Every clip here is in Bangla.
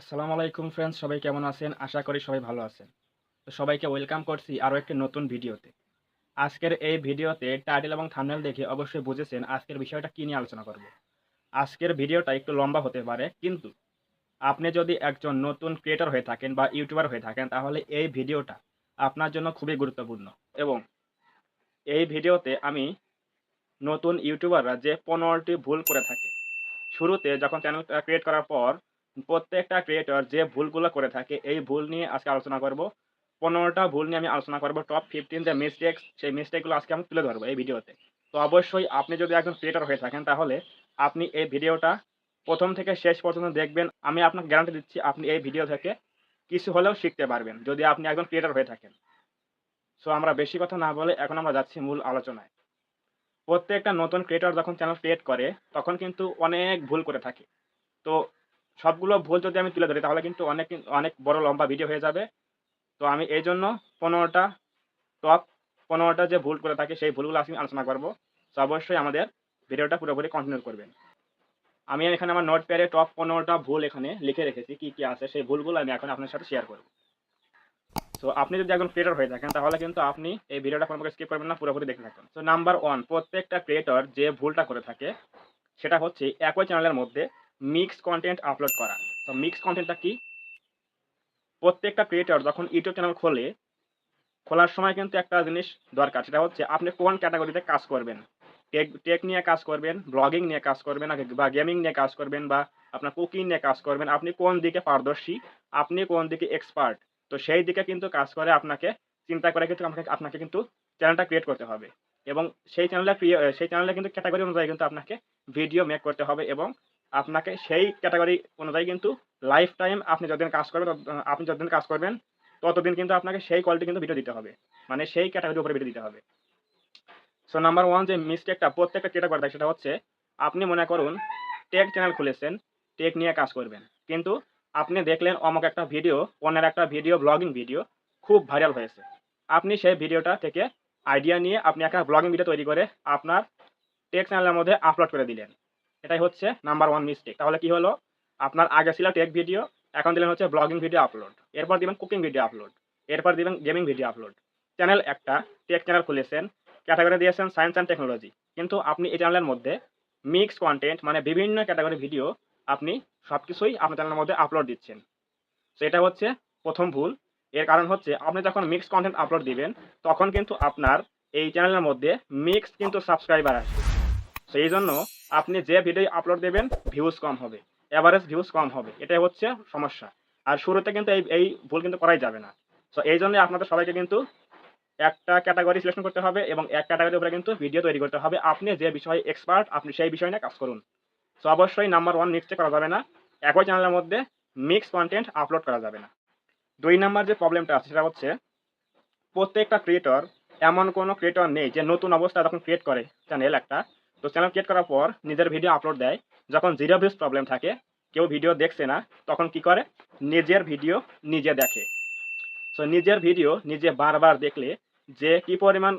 আসসালামু আলাইকুম ফ্রেন্ডস সবাই কেমন আছেন? আশা করি সবাই ভালো আছেন। তো সবাইকে ওয়েলকাম করছি আরও একটি নতুন ভিডিওতে। আজকের এই ভিডিওতে টাইটেল এবং থাম্বনেল দেখে অবশ্যই বুঝেছেন আজকের বিষয়টা কী নিয়ে আলোচনা করব। আজকের ভিডিওটা একটু লম্বা হতে পারে, কিন্তু আপনি যদি একজন নতুন ক্রিয়েটর হয়ে থাকেন বা ইউটিউবার হয়ে থাকেন, তাহলে এই ভিডিওটা আপনার জন্য খুবই গুরুত্বপূর্ণ। এবং এই ভিডিওতে আমি নতুন ইউটিউবাররা যে পনেরোটি ভুল করে থাকে। শুরুতে যখন চ্যানেলটা ক্রিয়েট করার পর প্রত্যেকটা ক্রিয়েটর যে ভুলগুলো করে থাকে, এই ভুল নিয়ে আজকে আলোচনা করব। পনেরোটা ভুল নিয়ে আমি আলোচনা করব। টপ ফিফটিন যে মিস্টেক্স সেই মিস্টেকগুলো আজকে আমি তুলে ধরবো এই ভিডিওতে। তো অবশ্যই আপনি যদি একজন ক্রিয়েটর হয়ে থাকেন, তাহলে আপনি এই ভিডিওটা প্রথম থেকে শেষ পর্যন্ত দেখবেন। আমি আপনাকে গ্যারান্টি দিচ্ছি, আপনি এই ভিডিও থেকে কিছু হলেও শিখতে পারবেন, যদি আপনি একজন ক্রিয়েটর হয়ে থাকেন। সো আমরা বেশি কথা না বলে এখন আমরা যাচ্ছি মূল আলোচনায়। প্রত্যেকটা নতুন ক্রিয়েটর যখন চ্যানেল ক্রিয়েট করে, তখন কিন্তু অনেক ভুল করে থাকে। তো সবগুলো ভুল যদি আমি তুলে ধরি, তাহলে কিন্তু অনেক অনেক বড় লম্বা ভিডিও হয়ে যাবে। তো আমি এই জন্য পনেরোটা টপ পনেরোটা যে ভুল করে থাকে, সেই ভুলগুলো আমি আলোচনা করব। তো অবশ্যই আমাদের ভিডিওটা পুরোপুরি কন্টিনিউ করবেন। আমি এখানে আমার নোট প্যাডে টপ পনেরোটা ভুল এখানে লিখে রেখেছি, কি কি আছে, সেই ভুলগুলো আমি এখন আপনার সাথে শেয়ার করব। তো আপনি যদি একজন ক্রিয়েটর হয়ে থাকেন, তাহলে কিন্তু আপনি এই ভিডিওটা কোনো স্কিপ করবেন না, পুরোপুরি দেখে থাকুন। তো নাম্বার ওয়ান প্রত্যেকটা ক্রিয়েটর যে ভুলটা করে থাকে, সেটা হচ্ছে একই চ্যানেলের মধ্যে মিক্স কন্টেন্ট আপলোড করা। তো মিক্স কন্টেন্টটা কি? প্রত্যেকটা ক্রিয়েটর যখন ইউটিউব চ্যানেল খোলে, খোলার সময় কিন্তু একটা জিনিস দরকার, সেটা হচ্ছে আপনি কোন ক্যাটাগরিতে কাজ করবেন? টেক টেক নিয়ে কাজ করবেন ব্লগিং নিয়ে কাজ করবেন বা গেমিং নিয়ে কাজ করবেন, বা আপনার কুকিং নিয়ে কাজ করবেন, আপনি কোন দিকে পারদর্শী, আপনি কোন দিকে এক্সপার্ট তো সেই দিকে কিন্তু কাজ করে আপনাকে, চিন্তা করে কিন্তু আপনাকে আপনাকে কিন্তু চ্যানেলটা ক্রিয়েট করতে হবে। এবং সেই চ্যানেলে সেই চ্যানেলে কিন্তু ক্যাটাগরি অনুযায়ী কিন্তু আপনাকে ভিডিও মেক করতে হবে এবং আপনাকে সেই ক্যাটাগরি অনুযায়ী কিন্তু লাইফ টাইম আপনি যতদিন কাজ করবেন আপনি যতদিন কাজ করবেন, ততদিন কিন্তু আপনাকে সেই কোয়ালিটি কিন্তু ভিডিও দিতে হবে। মানে সেই ক্যাটাগরির উপরে ভিডিও দিতে হবে। সো নাম্বার ওয়ান যে মিস্টেকটা প্রত্যেকটা ক্যাটাগরি থাকে সেটা হচ্ছে, আপনি মনে করুন টেক চ্যানেল খুলেছেন টেক নিয়ে কাজ করবেন। কিন্তু আপনি দেখলেন অমুক একটা ভিডিও অন্যের একটা ভিডিও ব্লগিং ভিডিও খুব ভাইরাল হয়েছে। আপনি সেই ভিডিওটা থেকে আইডিয়া নিয়ে আপনি একটা ব্লগিং ভিডিও তৈরি করে আপনার টেক চ্যানেলের মধ্যে আপলোড করে দিলেন। এটাই হচ্ছে নাম্বার ওয়ান মিস্টেক তাহলে কি হলো? আপনার আগে ছিল টেক ভিডিও এখন দিলেন হচ্ছে ব্লগিং ভিডিও আপলোড এরপর দিবেন কুকিং ভিডিও আপলোড এরপর দিবেন গেমিং ভিডিও আপলোড চ্যানেল একটা টেক চ্যানেল খুলেছেন ক্যাটাগরি দিয়েছেন সায়েন্স অ্যান্ড টেকনোলজি কিন্তু আপনি এই চ্যানেলের মধ্যে মিক্স কন্টেন্ট মানে বিভিন্ন ক্যাটাগরি ভিডিও আপনি সব কিছুই আপনার চ্যানেলের মধ্যে আপলোড দিচ্ছেন। তো এটা হচ্ছে প্রথম ভুল। এর কারণ হচ্ছে, আপনি যখন মিক্স কন্টেন্ট আপলোড দিবেন, তখন কিন্তু আপনার এই চ্যানেলের মধ্যে মিক্স কিন্তু সাবস্ক্রাইবার আসবে। সেই জন্য আপনি যে ভিডিও আপলোড দেবেন ভিউজ কম হবে অ্যাভারেজ ভিউজ কম হবে, এটাই হচ্ছে সমস্যা। আর শুরুতে কিন্তু এই এই ভুল কিন্তু করাই যাবে না। সো এই জন্য আপনাদের সবাইকে কিন্তু একটা ক্যাটাগরি সিলেকশন করতে হবে এবং এক ক্যাটাগরির উপরে কিন্তু ভিডিও তৈরি করতে হবে। আপনি যে বিষয়ে এক্সপার্ট আপনি সেই বিষয় নিয়ে কাজ করুন। সো অবশ্যই নাম্বার ওয়ান মিক্সটে করা যাবে না। একই চ্যানেলের মধ্যে মিক্স কন্টেন্ট আপলোড করা যাবে না। দুই নাম্বার যে প্রবলেমটা আছে, সেটা হচ্ছে প্রত্যেকটা ক্রিয়েটর এমন কোনো ক্রিয়েটর নেই যে নতুন অবস্থা যখন ক্রিয়েট করে চ্যানেল একটা তো চ্যানেল ক্রিয়েট করার পর নিজের ভিডিও আপলোড দেয়। যখন জিরো ভিউজ প্রবলেম থাকে, কেউ ভিডিও দেখছে না, তখন কি করে? নিজের ভিডিও নিজে দেখে। সো নিজের ভিডিও নিজে বারবার দেখলে যে কি পরিমাণ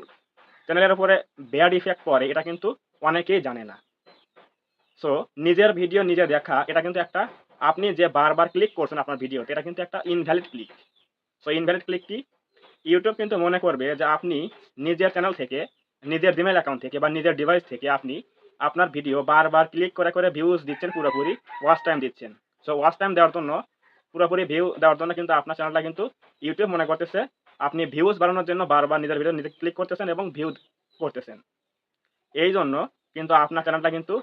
চ্যানেলের উপরে ব্যাড ইফেক্ট পড়ে, এটা কিন্তু অনেকেই জানে না। সো নিজের ভিডিও নিজে দেখা, এটা কিন্তু একটা আপনি যে বারবার ক্লিক করছেন আপনার ভিডিওতে এটা কিন্তু একটা invalid click so invalid click কি? ইউটিউব কিন্তু মনে করবে যে আপনি নিজের চ্যানেল থেকে নিজের জিমেল অ্যাকাউন্ট থেকে বা নিজের ডিভাইস থেকে আপনি আপনার ভিডিও বারবার ক্লিক করে করে ভিউজ দিচ্ছেন, পুরোপুরি ওয়াচ টাইম দিচ্ছেন। সো ওয়াচ টাইম দেওয়ার জন্য, পুরোপুরি ভিউ দেওয়ার জন্য কিন্তু আপনার চ্যানেলটা কিন্তু ইউটিউব মনে করতেছে, আপনি ভিউজ বাড়ানোর জন্য বারবার নিজের ভিডিও নিজে ক্লিক করতেছেন এবং ভিউ করতেছেন। এই জন্য কিন্তু আপনার চ্যানেলটা কিন্তু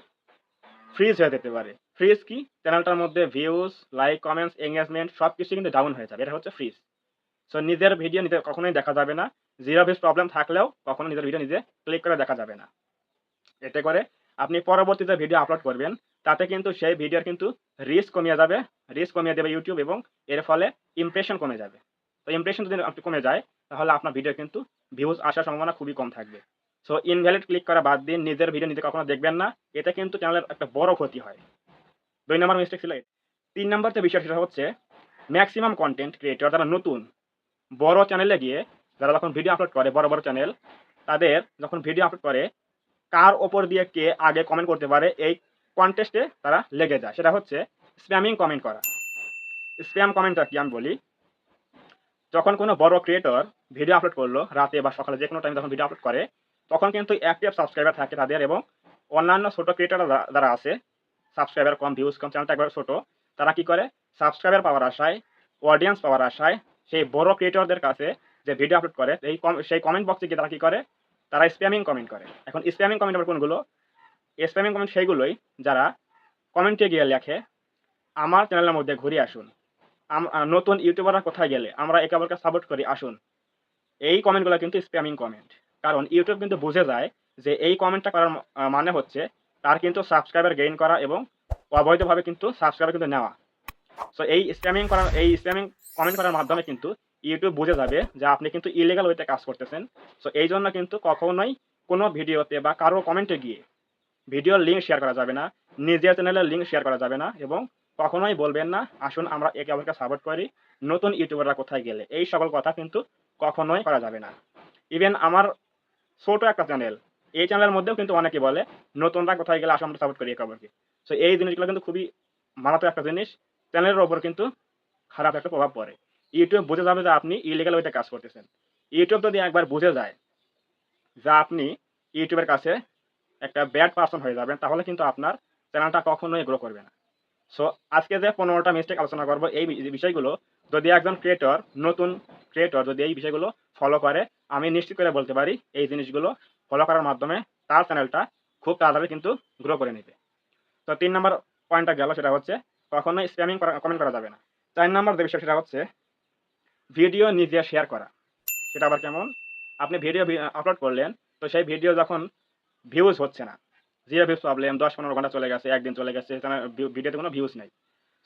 ফ্রিজ হয়ে যেতে পারে। ফ্রিজ কি? চ্যানেলটার মধ্যে ভিউজ লাইক কমেন্টস এঙ্গেজমেন্ট সব কিছু কিন্তু ডাউন হয়ে যাবে। এটা হচ্ছে ফ্রিজ সো নিজের ভিডিও নিজে কখনোই দেখা যাবে না। জিরো ভিউজ প্রবলেম থাকলেও কখনো নিজের ভিডিও নিজে ক্লিক করে দেখা যাবে না। এতে করে আপনি পরবর্তীতে ভিডিও আপলোড করবেন, তাতে কিন্তু সেই ভিডিওর কিন্তু রিস্ক কমিয়ে যাবে রিস্ক কমিয়ে দেবে ইউটিউব এবং এর ফলে ইমপ্রেশন কমে যাবে। তো ইমপ্রেশন যদি আপনি কমে যায়, তাহলে আপনার ভিডিও কিন্তু ভিউজ আসার সম্ভাবনা খুবই কম থাকবে। সো ইনভ্যালিড ক্লিক করা বাদ দিন, নিজের ভিডিও নিজে কখনো দেখবেন না, এতে কিন্তু চ্যানেলের একটা বড় ক্ষতি হয়। দুই নম্বর মিস্টেক ছিল তিন নম্বর যে বিষয় সেটা হচ্ছে ম্যাক্সিমাম কন্টেন্ট ক্রিয়েটর যারা নতুন, বড় চ্যানেলে গিয়ে যারা যখন ভিডিও আপলোড করে, বড় বড় চ্যানেল তাদের যখন ভিডিও আপলোড করে, কার ওপর দিয়ে কে আগে কমেন্ট করতে পারে, এই কন্টেস্টে তারা লেগে যায়। সেটা হচ্ছে স্প্যামিং কমেন্ট করা। স্প্যাম কমেন্টটা কি আমি বলি? যখন কোনো বড় ক্রিয়েটর ভিডিও আপলোড করল, রাতে বা সকালে যে কোনো টাইমে যখন ভিডিও আপলোড করে, তখন কিন্তু অ্যাক্টিভ সাবস্ক্রাইবার থাকে তাদের এবং অন্যান্য ছোটো ক্রিয়েটার যারা আছে সাবস্ক্রাইবার কম ভিউজ কম চ্যানেলটা একবার ছোটো, তারা কি করে? সাবস্ক্রাইবার পাওয়ার আশায় অডিয়েন্স পাওয়ার আশায়, সেই বড় ক্রিয়েটরদের কাছে যে ভিডিও আপলোড করে, এই সেই কমেন্ট বক্সে গিয়ে তারা কি করে? তারা স্প্যামিং কমেন্ট করে। এখন স্প্যামিং কমেন্ট আবার কোনগুলো? স্প্যামিং কমেন্ট সেইগুলোই যারা কমেন্টে গিয়ে লেখে, আমার চ্যানেলের মধ্যে ঘুরে আসুন। নতুন ইউটিউবাররা কোথায় গেলে আমরা একে অপরকে সাপোর্ট করি, আসুন। এই কমেন্টগুলো কিন্তু স্প্যামিং কমেন্ট কারণ ইউটিউব কিন্তু বুঝে যায় যে এই কমেন্টটা করার মানে হচ্ছে তার কিন্তু সাবস্ক্রাইবার গেইন করা এবং অবৈধভাবে কিন্তু সাবস্ক্রাইবার কিন্তু নেওয়া। সো এই স্প্যামিং করার, এই স্প্যামিং কমেন্ট করার মাধ্যমে কিন্তু ইউটিউব বুঝে যাবে যে আপনি কিন্তু ইলিগাল ওয়েতে কাজ করতেছেন। সো এই জন্য কিন্তু কখনোই কোনো ভিডিওতে বা কারও কমেন্টে গিয়ে ভিডিওর লিঙ্ক শেয়ার করা যাবে না, নিজের চ্যানেলের লিঙ্ক শেয়ার করা যাবে না এবং কখনোই বলবেন না, আসুন আমরা একে অপরকে সাপোর্ট করি, নতুন ইউটিউবাররা কোথায় গেলে। এই সকল কথা কিন্তু কখনোই করা যাবে না। ইভেন আমার ছোট একটা চ্যানেল এই চ্যানেলের মধ্যেও কিন্তু অনেকে বলে, নতুনরা কোথায় গেলে আসুন আমরা সাপোর্ট করি একে অপরকে। সো এই জিনিসগুলো কিন্তু খুবই মারাত্মক একটা জিনিস চ্যানেলের ওপর কিন্তু খারাপ একটা প্রভাব পড়ে। ইউটিউব বুঝে যাবে যে আপনি ইলিগাল ওয়েতে কাজ করতেছেন। ইউটিউব যদি একবার বুঝে যায় যে আপনি ইউটিউবের কাছে একটা ব্যাড পার্সন হয়ে যাবেন, তাহলে কিন্তু আপনার চ্যানেলটা কখনোই গ্রো করবে না। সো আজকে যে পনেরোটা মিস্টেক আলোচনা করব, এই বিষয়গুলো যদি একজন ক্রিয়েটর নতুন ক্রিয়েটর যদি এই বিষয়গুলো ফলো করে, আমি নিশ্চিত করে বলতে পারি এই জিনিসগুলো ফলো করার মাধ্যমে তার চ্যানেলটা খুব তাড়াতাড়ি কিন্তু গ্রো করে নেবে। তো তিন নম্বর পয়েন্টটা গেল, সেটা হচ্ছে কখনোই স্প্যামিং কমেন্ট করা যাবে না। চার নম্বর যে বিষয়, সেটা হচ্ছে ভিডিও নিজে শেয়ার করা। সেটা আবার কেমন? আপনি ভিডিও আপলোড করলেন, তো সেই ভিডিও যখন ভিউজ হচ্ছে না জিরো ভিউজ প্রবলেম দশ পনেরো ঘণ্টা চলে গেছে, একদিন চলে গেছে ভিডিওতে কোনো ভিউজ নাই।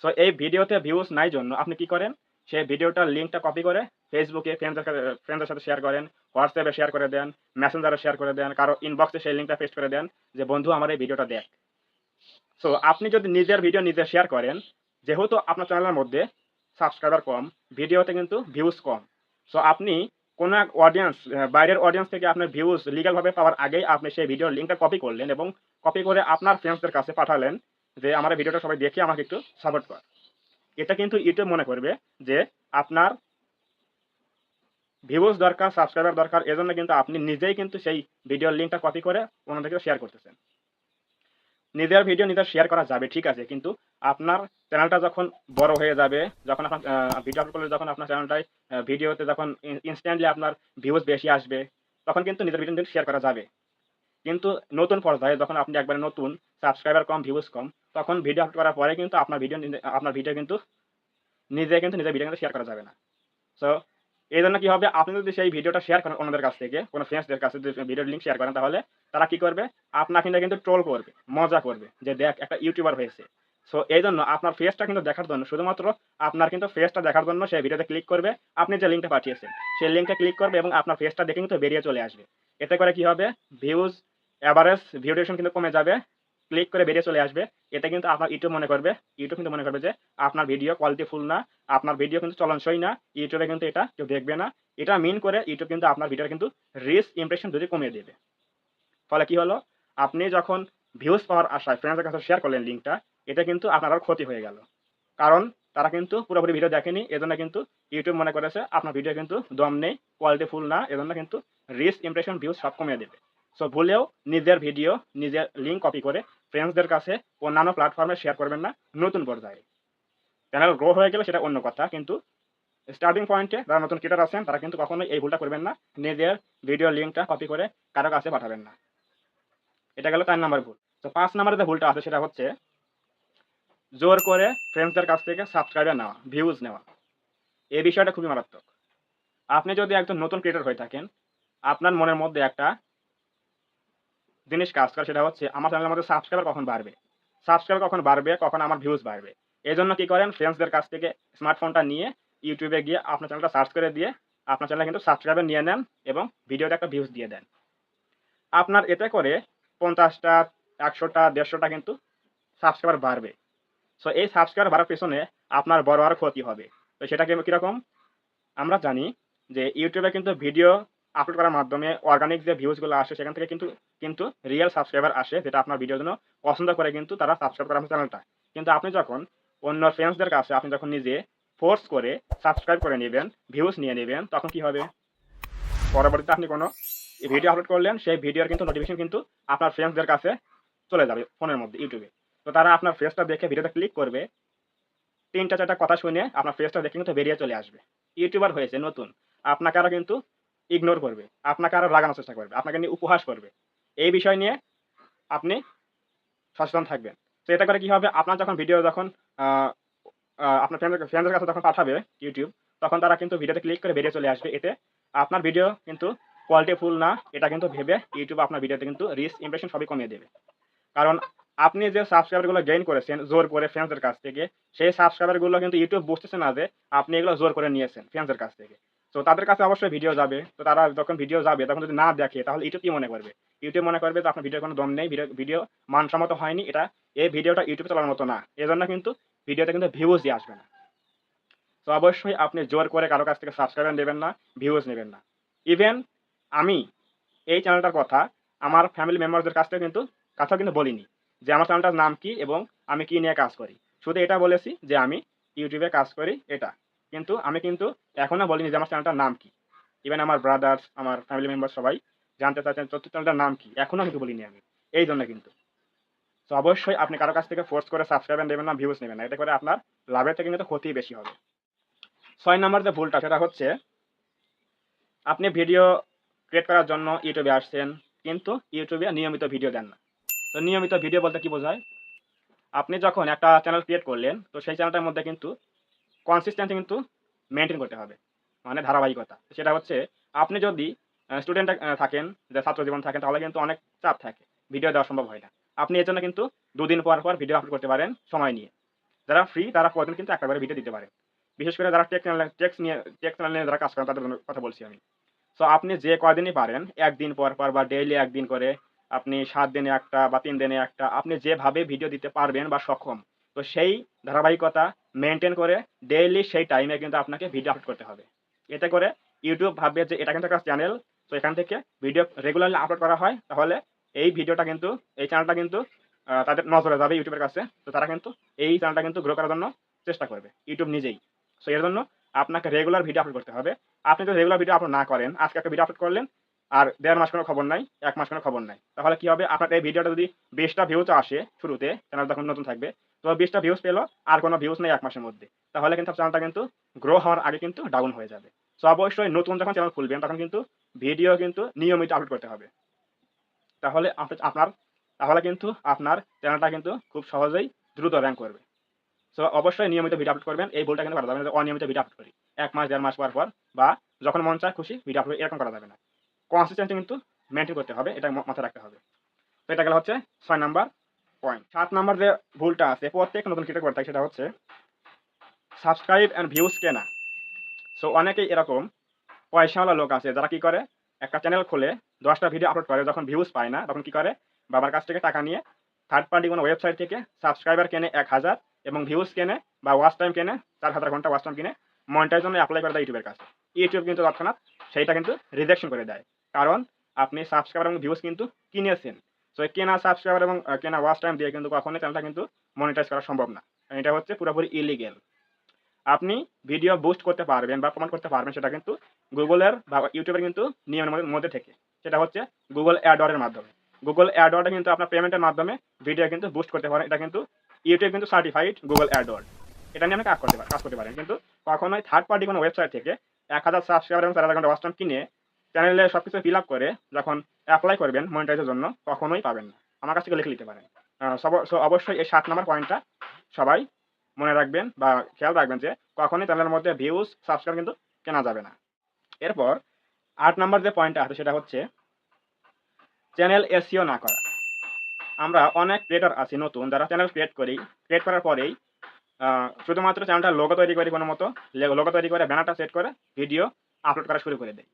সো এই ভিডিওতে ভিউজ নাই জন্য আপনি কি করেন? সেই ভিডিওটার লিঙ্কটা কপি করে ফেসবুকে ফ্রেন্ডদের ফ্রেন্ডের সাথে শেয়ার করেন হোয়াটসঅ্যাপে শেয়ার করে দেন মেসেঞ্জারে শেয়ার করে দেন, কারও ইনবক্সে সেই লিঙ্কটা পেস্ট করে দেন যে, বন্ধু, আমার এই ভিডিওটা দেখ। সো আপনি যদি নিজের ভিডিও নিজে শেয়ার করেন, যেহেতু আপনার চ্যানেলের মধ্যে সাবস্ক্রাইবার কম, ভিডিওতে কিন্তু ভিউজ কম। সো আপনি কোনো এক অডিয়েন্স বাইরের অডিয়েন্স থেকে আপনার ভিউজ লিগালভাবে পাওয়ার আগেই আপনি সেই ভিডিওর লিঙ্কটা কপি করলেন এবং কপি করে আপনার ফ্রেন্ডসদের কাছে পাঠালেন যে, আমার ভিডিওটা সবাই দেখে আমাকে একটু সাপোর্ট কর। এটা কিন্তু ইউটিউব মনে করবে যে, আপনার ভিউজ দরকার সাবস্ক্রাইবার দরকার, এজন্য কিন্তু আপনি নিজেই কিন্তু সেই ভিডিওর লিঙ্কটা কপি করে ওনাদেরকে শেয়ার করতেছেন। নিজের ভিডিও নিজের শেয়ার করা যাবে, ঠিক আছে? কিন্তু আপনার চ্যানেলটা যখন বড় হয়ে যাবে, যখন আপনার ভিডিও আপলোড করলে যখন আপনার চ্যানেলটায় ভিডিওতে যখন ইনস্ট্যান্টলি আপনার ভিউজ বেশি আসবে, তখন কিন্তু নিজের ভিডিও শেয়ার করা যাবে। কিন্তু নতুন পর্যায়ে যখন আপনি একবারে নতুন সাবস্ক্রাইবার কম ভিউজ কম, তখন ভিডিও আপলোড করার পরে কিন্তু আপনার ভিডিও আপনার ভিডিও কিন্তু নিজে কিন্তু নিজের ভিডিও কিন্তু শেয়ার করা যাবে না। সো এই জন্য কি হবে? আপনি যদি সেই ভিডিওটা শেয়ার করেন অন্যদের কাছ থেকে, কোনো ফ্রেন্ডসদের কাছে যদি ভিডিওর লিঙ্ক শেয়ার করেন, তাহলে তারা কি করবে? আপনাকে নিয়ে কিন্তু ট্রোল করবে, মজা করবে যে দেখ, একটা ইউটিউবার হয়েছে। সো এই জন্য আপনার ফেসটা কিন্তু দেখার জন্য, শুধুমাত্র আপনার কিন্তু ফেসটা দেখার জন্য সেই ভিডিওতে ক্লিক করবে, আপনি যে লিঙ্কটা পাঠিয়েছেন, সেই লিঙ্কে ক্লিক করবে এবং আপনার ফেসটা দেখে কিন্তু বেরিয়ে চলে আসবে। এতে করে কি হবে? ভিউজ অ্যাভারেজ ভিউ ডিউরেশন কিন্তু কমে যাবে। ক্লিক করে বেরিয়ে চলে আসবে। এটা কিন্তু আপনার ইউটিউব মনে করবে। ইউটিউব কিন্তু মনে করবে যে আপনার ভিডিও কোয়ালিটি ফুল না, আপনার ভিডিও কিন্তু চলনসই না ইউটিউবে কিন্তু এটা কেউ দেখবে না। এটা মিন করে ইউটিউব কিন্তু আপনার ভিডিওর কিন্তু রিস ইমপ্রেশন যদি কমিয়ে দেবে। ফলে কি হলো? আপনি যখন ভিউজ পাওয়ার আশায় ফ্রেন্ডসের কাছে শেয়ার করলেন লিঙ্কটা এটা কিন্তু আপনার ক্ষতি হয়ে গেল। কারণ তারা কিন্তু পুরোপুরি ভিডিও দেখেনি, এজন্য কিন্তু ইউটিউব মনে করেছে আপনার ভিডিও কিন্তু দম নেই কোয়ালিটি ফুল না, এজন্য কিন্তু রিস ইমপ্রেশন ভিউজ সব কমিয়ে দেবে। সো ভুলেও নিজের ভিডিও নিজের লিঙ্ক কপি করে ফ্রেন্ডসদের কাছে অন্যান্য প্ল্যাটফর্মে শেয়ার করবেন না, নতুন পর্যায়ে। চ্যানেল গ্রো হয়ে গেলে সেটা অন্য কথা, কিন্তু স্টার্টিং পয়েন্টে যারা নতুন ক্রিয়েটার আছেন, তারা কিন্তু কখনোই এই ভুলটা করবেন না, নিজের ভিডিও লিঙ্কটা কপি করে কারও কাছে পাঠাবেন না। এটা গেল চার নাম্বার ভুল। তো পাঁচ নাম্বারে যে ভুলটা আছে সেটা হচ্ছে, জোর করে ফ্রেন্ডসদের কাছ থেকে সাবস্ক্রাইবার নেওয়া ভিউজ নেওয়া। এই বিষয়টা খুবই মারাত্মক। আপনি যদি একজন নতুন ক্রিয়েটর হয়ে থাকেন, আপনার মনের মধ্যে একটা জিনিস কাজ করে সেটা হচ্ছে আমার চ্যানেলের মধ্যে সাবস্ক্রাইবার কখন বাড়বে? সাবস্ক্রাইবার কখন বাড়বে? কখন আমার ভিউজ বাড়বে? এই জন্য কী করেন? ফ্রেন্ডসদের কাছ থেকে স্মার্টফোনটা নিয়ে ইউটিউবে গিয়ে আপনার চ্যানেলটা সার্চ করে দিয়ে আপনার চ্যানেলে কিন্তু সাবস্ক্রাইবার নিয়ে নেন এবং ভিডিওতে একটা ভিউজ দিয়ে দেন। আপনার এতে করে পঞ্চাশটা, একশোটা, দেড়শোটা কিন্তু সাবস্ক্রাইবার বাড়বে। সো এই সাবস্ক্রাইবার বাড়ার পেছনে আপনার বড় আর ক্ষতি হবে। তো সেটা কি- কীরকম? আমরা জানি যে ইউটিউবে কিন্তু ভিডিও আপলোড করার মাধ্যমে অর্গানিক যে ভিউজগুলো আসে, সেখান থেকে কিন্তু কিন্তু রিয়েল সাবস্ক্রাইবার আসে, যেটা আপনার ভিডিওর জন্য পছন্দ করে কিন্তু তারা সাবস্ক্রাইব করে আপনার চ্যানেলটা কিন্তু আপনি যখন অন্য ফ্রেন্ডসদের কাছে, আপনি যখন নিজে ফোর্স করে সাবস্ক্রাইব করে নেবেন ভিউজ নিয়ে নেবেন, তখন কি হবে? পরবর্তীতে আপনি কোনো ভিডিও আপলোড করলেন, সেই ভিডিওর কিন্তু নোটিফিকেশন কিন্তু আপনার ফ্রেন্ডসদের কাছে চলে যাবে ফোনের মধ্যে ইউটিউবে তো তারা আপনার ফেসটা দেখে ভিডিওতে ক্লিক করবে, তিনটা চারটা কথা শুনে আপনার ফেসটা দেখে কিন্তু বেরিয়ে চলে আসবে। ইউটিউবার হয়েছে নতুন। আপনাকে আরও কিন্তু ইগনোর করবে, আপনাকে আরও লাগানোর চেষ্টা করবে, আপনাকে নিয়ে উপহাস করবে। এই বিষয় নিয়ে আপনি সচেতন থাকবেন। তো এটা করে কি হবে? আপনার যখন ভিডিও যখন আপনার ফ্রেন্ডের ফ্রেন্ডের কাছে যখন পাঠাবে ইউটিউব তখন তারা কিন্তু ভিডিওতে ক্লিক করে বেরিয়ে চলে আসবে। এতে আপনার ভিডিও কিন্তু কোয়ালিটি ফুল না, এটা কিন্তু ভেবে ইউটিউব আপনার ভিডিওতে কিন্তু রিচ ইমপ্রেশন সবই কমিয়ে দেবে। কারণ আপনি যে সাবস্ক্রাইবারগুলো গেইন করেছেন, জোর করে ফ্রেন্ডসদের কাছ থেকে, সেই সাবস্ক্রাইবারগুলো কিন্তু ইউটিউব বুঝতেছে না যে আপনি এগুলো জোর করে নিয়েছেন ফ্রেন্ডসদের কাছ থেকে। তো তাদের কাছে অবশ্যই ভিডিও যাবে। তো তারা যখন ভিডিও যাবে, তখন যদি না দেখে, তাহলে ইউটিউব কি মনে করবে? ইউটিউব মনে করবে যে, আপনার ভিডিও কোনো দম নেই ভিডিও ভিডিও মানসম্মত হয়নি, এটা এই ভিডিওটা ইউটিউবে চালানোর মতো না। এজন্য কিন্তু ভিডিওতে কিন্তু ভিউজই আসবে না। তো অবশ্যই আপনি জোর করে কারও কাছ থেকে সাবস্ক্রাইবার নেবেন না ভিউজ নেবেন না। ইভেন আমি এই চ্যানেলটার কথা আমার ফ্যামিলি মেম্বারদের কাছ থেকে কিন্তু কাছেও কিন্তু বলিনি যে, আমার চ্যানেলটার নাম কি এবং আমি কি নিয়ে কাজ করি। শুধু এটা বলেছি যে, আমি ইউটিউবে কাজ করি, এটা। কিন্তু আমি কিন্তু এখনও বলিনি যে আমার চ্যানেলটার নাম কি। ইভেন আমার ব্রাদার্স আমার ফ্যামিলি মেম্বার সবাই জানতে চাচ্ছেন চতুর্থ চ্যানেলটার নাম কি। এখনও কিন্তু বলিনি আমি। এই জন্য কিন্তু। তো অবশ্যই আপনি কারও কাছ থেকে ফোর্স করে সাবস্ক্রাইবার নেবেন না ভিউজ নেবেন না। এটা করে আপনার লাভের থেকে কিন্তু ক্ষতি বেশি হবে। ছয় নম্বর যে ভুলটা, সেটা হচ্ছে আপনি ভিডিও ক্রিয়েট করার জন্য ইউটিউবে আসছেন, কিন্তু ইউটিউবে নিয়মিত ভিডিও দেন না। তো নিয়মিত ভিডিও বলতে কি বোঝায়? আপনি যখন একটা চ্যানেল ক্রিয়েট করলেন, তো সেই চ্যানেলটার মধ্যে কিন্তু কনসিস্টেন্সি কিন্তু মেনটেন করতে হবে মানে ধারাবাহিকতা। সেটা হচ্ছে, আপনি যদি স্টুডেন্ট থাকেন, যে ছাত্র জীবন থাকেন, তাহলে কিন্তু অনেক চাপ থাকে। ভিডিও দেওয়া সম্ভব হয় না। আপনি এর জন্য কিন্তু দুদিন পর পর ভিডিও আপলোড করতে পারেন, সময় নিয়ে। যারা ফ্রি তারা প্রতিদিন কিন্তু একটা করে ভিডিও দিতে পারেন বিশেষ করে যারা টেক টেক্স নিয়ে টেক চ্যানেল নিয়ে যারা কাজ করেন, তাদের কথা বলছি আমি। সো আপনি যে কদিনই পারেন, একদিন পর পর বা ডেইলি একদিন করে, আপনি সাত দিনে একটা বা তিন দিনে একটা, আপনি যেভাবে ভিডিও দিতে পারবেন বা সক্ষম, তো সেই ধারাবাহিকতা মেনটেন করে ডেইলি সেই টাইমে কিন্তু আপনাকে ভিডিও আপলোড করতে হবে। এতে করে ইউটিউব ভাববে যে এটা কিন্তু একটা চ্যানেল তো এখান থেকে ভিডিও রেগুলারলি আপলোড করা হয়, তাহলে এই ভিডিওটা কিন্তু, এই চ্যানেলটা কিন্তু তাদের নজরে যাবে ইউটিউবের কাছে, তো তারা কিন্তু এই চ্যানেলটা কিন্তু গ্রো করার জন্য চেষ্টা করবে ইউটিউব নিজেই। সো এর জন্য আপনাকে রেগুলার ভিডিও আপলোড করতে হবে। আপনি যদি রেগুলার ভিডিও আপলোড না করেন, আজকে একটা ভিডিও আপলোড করলেন, আর দেড় মাস কোনো খবর নাই, এক মাস কোনো খবর নাই, তাহলে কি হবে? আপনার এই ভিডিওটা যদি বিশটা ভিউজ আসে শুরুতে চ্যানেল তখন নতুন থাকবে তো বিশটা ভিউজ পেল, আর কোনো ভিউজ নেই এক মাসের মধ্যে। তাহলে কিন্তু চ্যানেলটা কিন্তু গ্রো হওয়ার আগে কিন্তু ডাউন হয়ে যাবে। সো অবশ্যই নতুন যখন চ্যানেল খুলবেন, তখন কিন্তু ভিডিও কিন্তু নিয়মিত আপলোড করতে হবে। তাহলে আপনি- আপনার তাহলে কিন্তু আপনার চ্যানেলটা কিন্তু খুব সহজেই দ্রুত র্যাঙ্ক করবে। সো অবশ্যই নিয়মিত ভিডিও আপলোড করবেন। এই ভুলটা কিন্তু করা যাবে না অনিয়মিত ভিডিও আপলোড করি। এক মাস, দেড় মাস পর পর বা যখন মন চায় খুশি ভিডিও আপলোড এরকম করা যাবে না। কনসিস্টেন্সি কিন্তু মেনটেন করতে হবে এটা মাথায় রাখতে হবে। তো এটা গেল হচ্ছে ছয় নাম্বার। পয়েন্ট সাত নাম্বার যে ভুলটা আছে, প্রত্যেক নতুন ক্রিয়েটার করে থাকে সেটা হচ্ছে সাবস্ক্রাইব অ্যান্ড ভিউজ কেনা। সো অনেকেই এরকম পয়সাওয়ালা লোক আছে, যারা কি করে, একটা চ্যানেল খুলে, দশটা ভিডিও আপলোড করে, যখন ভিউজ পায় না, তখন কি করে, বাবার কাছ থেকে টাকা নিয়ে থার্ড পার্টি কোনো ওয়েবসাইট থেকে সাবস্ক্রাইবার কেনে এক হাজার এবং ভিউজ কেনে বা ওয়াচ টাইম কেনে, চার হাজার ঘণ্টা ওয়াচ টাইম কিনে মনিটাইজ জন্য অ্যাপ্লাই করে দেয় ইউটিউবের কাছে। ইউটিউব কিন্তু তৎক্ষণাৎ সেইটা কিন্তু রিজেকশন করে দেয়। কারণ আপনি সাবস্ক্রাইবার এবং ভিউজ কিন্তু কিনেছেন। সো কেনা সাবস্ক্রাইবার এবং কেনা ওয়াচ টাইম দিয়ে কিন্তু কখনোই চ্যানেলটা কিন্তু মনিটাইজ করা সম্ভব না। এটা হচ্ছে পুরোপুরি ইলিগেল আপনি ভিডিও বুস্ট করতে পারবেন বা প্রমাণ করতে পারবেন সেটা কিন্তু গুগলের বা ইউটিউবের কিন্তু নিয়মের মধ্যে- মধ্যে থেকে। সেটা হচ্ছে গুগল অ্যাডওয়ার্ডের মাধ্যমে। গুগল অ্যাডওয়ার্ডে কিন্তু আপনার পেমেন্টের মাধ্যমে ভিডিও কিন্তু বুস্ট করতে পারেন। এটা কিন্তু ইউটিউব কিন্তু সার্টিফাইড গুগল অ্যাডওয়ার্ড এটা নিয়ে আপনি কাজ করতে পারেন কাজ করতে পারেন। কিন্তু কখনোই থার্ড পার্টি কোনো ওয়েবসাইট থেকে এক হাজার সাবস্ক্রাইবার এবং চার হাজার ঘণ্টা ওয়াচ টাইম কিনে চ্যানেলে সব কিছু ফিল আপ করে যখন অ্যাপ্লাই করবেন মনিটাইজের জন্য কখনোই পাবেন না। আমার কাছ থেকে লিখে নিতে পারেন। আহ, অবশ্যই এই সাত নম্বর পয়েন্টটা সবাই মনে রাখবেন বা খেয়াল রাখবেন যে কখনোই চ্যানেলের মধ্যে ভিউজ সাবস্ক্রাইব কিন্তু কেনা যাবে না। এরপর আট নম্বর যে পয়েন্টটা আছে সেটা হচ্ছে চ্যানেল এসিও না করা। আমরা অনেক ক্রিয়েটর আছি নতুন যারা চ্যানেল ক্রিয়েট করি ক্রিয়েট করার পরেই শুধুমাত্র চ্যানেলটা লোগো তৈরি করি কোনো মতো লোগো তৈরি করে ব্যানারটা সেট করে ভিডিও আপলোড করা শুরু করে দেয়।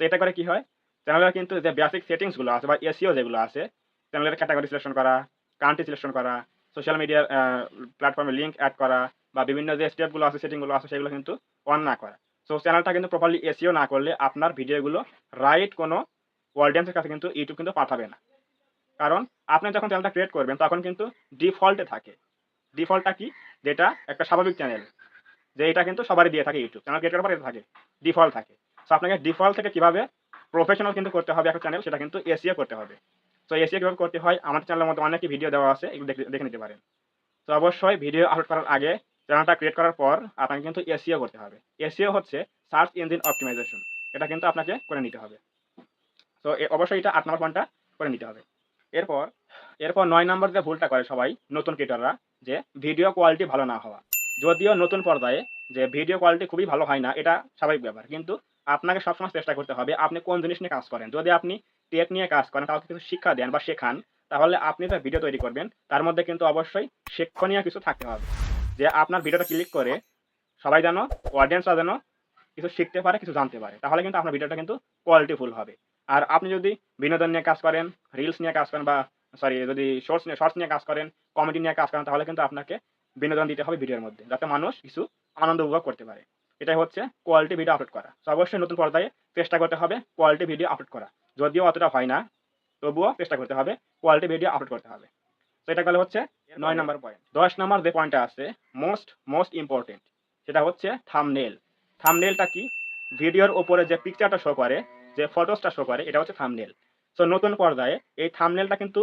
তো এটা করে কি হয়? চ্যানেলের কিন্তু যে বেসিক সেটিংসগুলো আছে বা এসিও যেগুলো আছে চ্যানেলের ক্যাটাগরি সিলেকশন করা কান্ট্রি সিলেকশন করা সোশ্যাল মিডিয়ার প্ল্যাটফর্মে লিঙ্ক অ্যাড করা বা বিভিন্ন যে স্টেপগুলো আছে সেটিংগুলো আছে, সেগুলো কিন্তু অন না করা। সো চ্যানেলটা কিন্তু প্রপারলি এসিও না করলে আপনার ভিডিওগুলো রাইট কোনো অডিয়েন্সের কাছে কিন্তু ইউটিউব কিন্তু পাঠাবে না। কারণ আপনি যখন চ্যানেলটা ক্রিয়েট করবেন, তখন কিন্তু ডিফল্টে থাকে। ডিফল্টটা কি? যেটা একটা স্বাভাবিক চ্যানেল যে এটা কিন্তু সবারই দিয়ে থাকে ইউটিউব চ্যানেল ক্রিয়েট করার পর এটা থাকে। ডিফল্ট থাকে। সো আপনাকে ডিফল্ট থেকে কীভাবে প্রফেশনাল কিন্তু করতে হবে একটা চ্যানেল সেটা কিন্তু এসিও করতে হবে। তো এসিও কীভাবে করতে হয়? আমার চ্যানেলের মধ্যে অনেকই ভিডিও দেওয়া আছে, এগুলো দেখে দেখে নিতে পারেন। তো অবশ্যই ভিডিও আপলোড করার আগে চ্যানেলটা ক্রিয়েট করার পর আপনাকে কিন্তু এসিও করতে হবে। এসিও হচ্ছে সার্চ ইঞ্জিন অপটিমাইজেশন এটা কিন্তু আপনাকে করে নিতে হবে। তো অবশ্যই এটা আট নম্বর পয়েন্টটা করে নিতে হবে। এরপর এরপর নয় নম্বর যে ভুলটা করে সবাই, নতুন ক্রিয়েটাররা যে ভিডিও কোয়ালিটি ভালো না হওয়া। যদিও নতুন পর্দায়ে যে ভিডিও কোয়ালিটি খুবই ভালো হয় না, এটা স্বাভাবিক ব্যাপার। কিন্তু আপনাকে সবসময় চেষ্টা করতে হবে আপনি কোন জিনিস নিয়ে কাজ করেন। যদি আপনি টেক নিয়ে কাজ করেন, কাউকে কিছু শিক্ষা দেন বা শেখান, তাহলে আপনি যে ভিডিও তৈরি করবেন, তার মধ্যে কিন্তু অবশ্যই শিক্ষণীয় কিছু থাকতে হবে। যে আপনার ভিডিওটা ক্লিক করে সবাই যেন অডিয়েন্সরা যেন কিছু শিখতে পারে, কিছু জানতে পারে, তাহলে কিন্তু আপনার ভিডিওটা কিন্তু কোয়ালিটিফুল হবে। আর আপনি যদি বিনোদন নিয়ে কাজ করেন রিলস নিয়ে কাজ করেন বা সরি যদি শর্টস নিয়ে শর্টস নিয়ে কাজ করেন কমেডি নিয়ে কাজ করেন, তাহলে কিন্তু আপনাকে বিনোদন দিতে হবে ভিডিওর মধ্যে, যাতে মানুষ কিছু আনন্দ উপভোগ করতে পারে। এটাই হচ্ছে কোয়ালিটি ভিডিও আপলোড করা। তো অবশ্যই নতুন পর্দায় চেষ্টা করতে হবে কোয়ালিটি ভিডিও আপলোড করা। যদিও অতটা হয় না, তবুও চেষ্টা করতে হবে কোয়ালিটি ভিডিও আপলোড করতে হবে। তো এটা গেলে হচ্ছে নয় নাম্বার পয়েন্ট দশ নাম্বার যে পয়েন্টটা আছে মোস্ট মোস্ট ইম্পর্টেন্ট সেটা হচ্ছে থামনেল থামনেলটা কি? ভিডিওর ওপরে যে পিকচারটা শো করে, যে ফটোসটা শো করে, এটা হচ্ছে থামনেল সো নতুন পর্দায় এই থামনেলটা কিন্তু